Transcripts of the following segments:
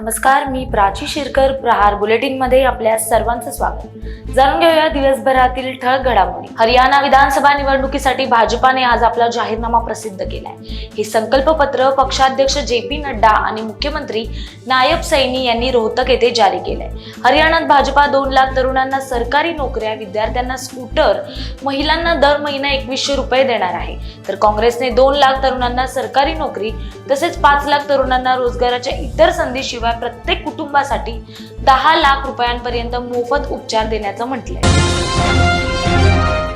नमस्कार मी प्राची शिरकर प्रहार बुलेटिनमध्ये आपल्या सर्वांचं स्वागत. जाणून घेऊया दिवसभरातील ठळक घडामोडी. हरियाणा विधानसभा निवडणुकीसाठी भाजपाने आज आपला जाहीरनामा प्रसिद्ध केलाय. हे संकल्पपत्र पक्षाध्यक्ष जे पी नड्डा आणि मुख्यमंत्री नायब सैनी यांनी रोहतक येथे जारी केलंय. हरियाणात भाजपा दोन लाख तरुणांना सरकारी नोकऱ्या विद्यार्थ्यांना स्कूटर महिलांना दर महिना एकवीसशे रुपये देणार आहे. तर काँग्रेसने दोन लाख तरुणांना सरकारी नोकरी तसेच पाच लाख तरुणांना रोजगाराच्या इतर संधीशिवाय प्रत्येक कुटुंबासाठी दहा लाख रुपयांपर्यंत मोफत उपचार देण्याचं म्हटलंय.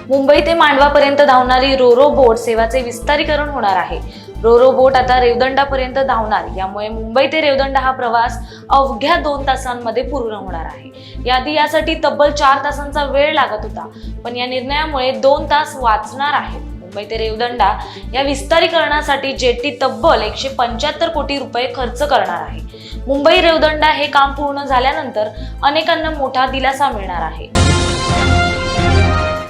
मुंबई ते मांडवापर्यंत धावणारी रोरो बोट सेवाचे विस्तारीकरण होणार आहे. रोरो बोट आता रेवदंडापर्यंत धावणार. यामुळे मुंबई ते रेवदंडा हा प्रवास अवघ्या दोन तासांमध्ये पूर्ण होणार आहे. याआधी यासाठी तब्बल चार तासांचा वेळ लागत होता पण या निर्णयामुळे दोन तास वाचणार आहेत. मुंबई ते रेवदंडा या विस्तारीकरणासाठी जेटी तब्बल एकशे पंच्याहत्तर कोटी रुपये खर्च करणार आहे. मुंबई रेवदंडा हे काम पूर्ण झाल्यानंतर अनेकांना मोठा दिलासा मिळणार आहे.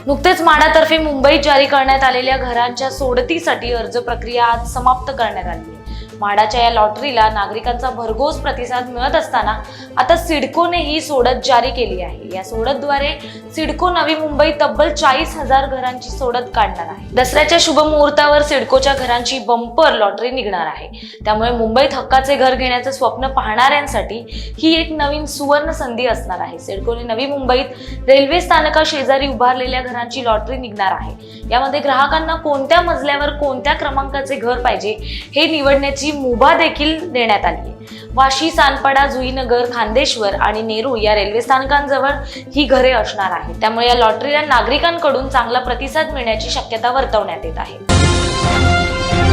नुकतेच माडातर्फे मुंबईत जारी करण्यात आलेल्या घरांच्या सोडतीसाठी अर्ज प्रक्रिया आज समाप्त करण्यात आली आहे. माडाच्या या लॉटरीला नागरिकांचा भरघोस प्रतिसाद मिळत असताना आता सिडकोने ही सोडत जारी केली आहे. या सोडतद्वारे सिडको नवी मुंबई तब्बल चाळीस हजार घरांची सोडत काढणार आहे. दसऱ्याच्या शुभ मुहूर्तावर सिडकोच्या घरांची बंपर लॉटरी निघणार आहे. त्यामुळे मुंबईत हक्काचे घर घेण्याचं स्वप्न पाहणाऱ्यांसाठी ही एक नवीन सुवर्ण संधी असणार आहे. सिडकोने नवी मुंबईत रेल्वे स्थानका शेजारी उभारलेल्या घरांची लॉटरी निघणार आहे. यामध्ये ग्राहकांना कोणत्या मजल्यावर कोणत्या क्रमांकाचे घर पाहिजे हे निवडण्याची मुभा देखील देण्यात आली आहे. वाशी सानपाडा जुईनगर खांदेश्वर आणि नेहरू या रेल्वे स्थानकांजवळ ही घरे असणार आहेत. त्यामुळे या लॉटरीला नागरिकांकडून चांगला प्रतिसाद मिळण्याची शक्यता वर्तवण्यात येत आहे.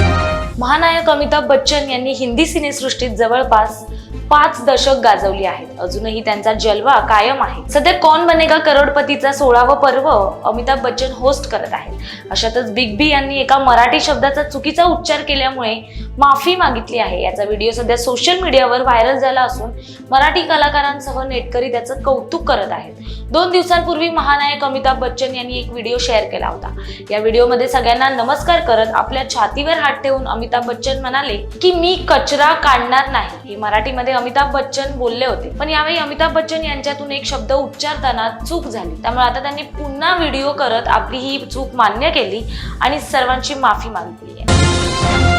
महानायक अमिताभ बच्चन यांनी हिंदी सिनेसृष्टीत जवळपास पाच दशक गाजवली आहेत. अजूनही त्यांचा जलवा कायम आहे. सध्या कौन बनेगा करोडपतीचा सोळावं पर्व अमिताभ बच्चन होस्ट करत आहेत. अशातच बिग बी यांनी एका मराठी शब्दाचा चुकीचा उच्चार केल्यामुळे माफी मागितली आहे. याचा व्हिडिओ सध्या सोशल मीडियावर व्हायरल झाला असून मराठी कलाकारांसह नेटकरी त्याचं कौतुक करत आहेत. दोन दिवसांपूर्वी महानायक अमिताभ बच्चन यांनी एक व्हिडिओ शेअर केला होता. या व्हिडिओमध्ये सगळ्यांना नमस्कार करत आपल्या छातीवर हात ठेवून अमिताभ अमिताभ बच्चन म्हणाले की मी कचरा काढणार नाही. हे मराठीमध्ये अमिताभ बच्चन बोलले होते. पण यावेळी अमिताभ बच्चन यांच्यातून एक शब्द उच्चारताना चूक झाली. त्यामुळे आता त्यांनी पुन्हा व्हिडिओ करत आपली ही चूक मान्य केली आणि सर्वांची माफी मागितली आहे.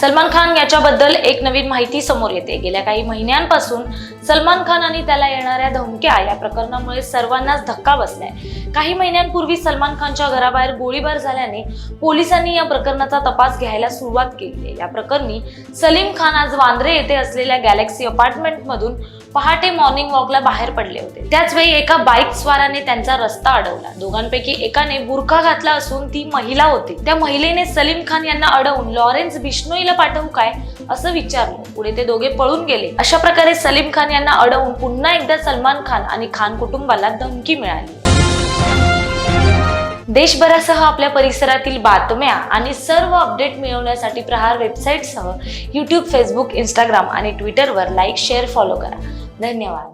सलमान खान याच्याबद्दल एक नवीन माहिती समोर येते. गेल्या काही महिन्यांपासून सलमान खान आणि त्याला येणाऱ्या धमक्या या प्रकरणामुळे सर्वांनाच धक्का बसलाय. काही महिन्यांपूर्वी सलमान खानच्या घराबाहेर गोळीबार झाल्याने पोलिसांनी या प्रकरणाचा तपास घ्यायला सुरुवात केली आहे. या प्रकरणी सलीम खान आज वांद्रे येथे असलेल्या गॅलेक्सी अपार्टमेंटमधून पहाटे मॉर्निंग वॉकला बाहेर पडले होते. त्याच वेळी एका बाईक स्वाराने त्यांचा रस्ता अडवला. दोघांपैकी एकाने बुरखा घातला असून ती महिला होती. त्या महिलेने सलीम खान यांना अडवून लॉरेन्स बिश्नोईला पाठवू काय? असं विचारलं. पुढे ते दोघे पळून गेले. अशा प्रकारे सलीम खान यांना अडवून पुन्हा एकदा सलमान खान आणि खान कुटुंबाला धमकी मिळाली. देशभरासह आपल्या परिसरातील बातम्या आणि सर्व अपडेट मिळवण्यासाठी प्रहार वेबसाईटसह यूट्यूब फेसबुक इंस्टाग्राम आणि ट्विटरवर लाईक शेअर फॉलो करा. धन्यवाद.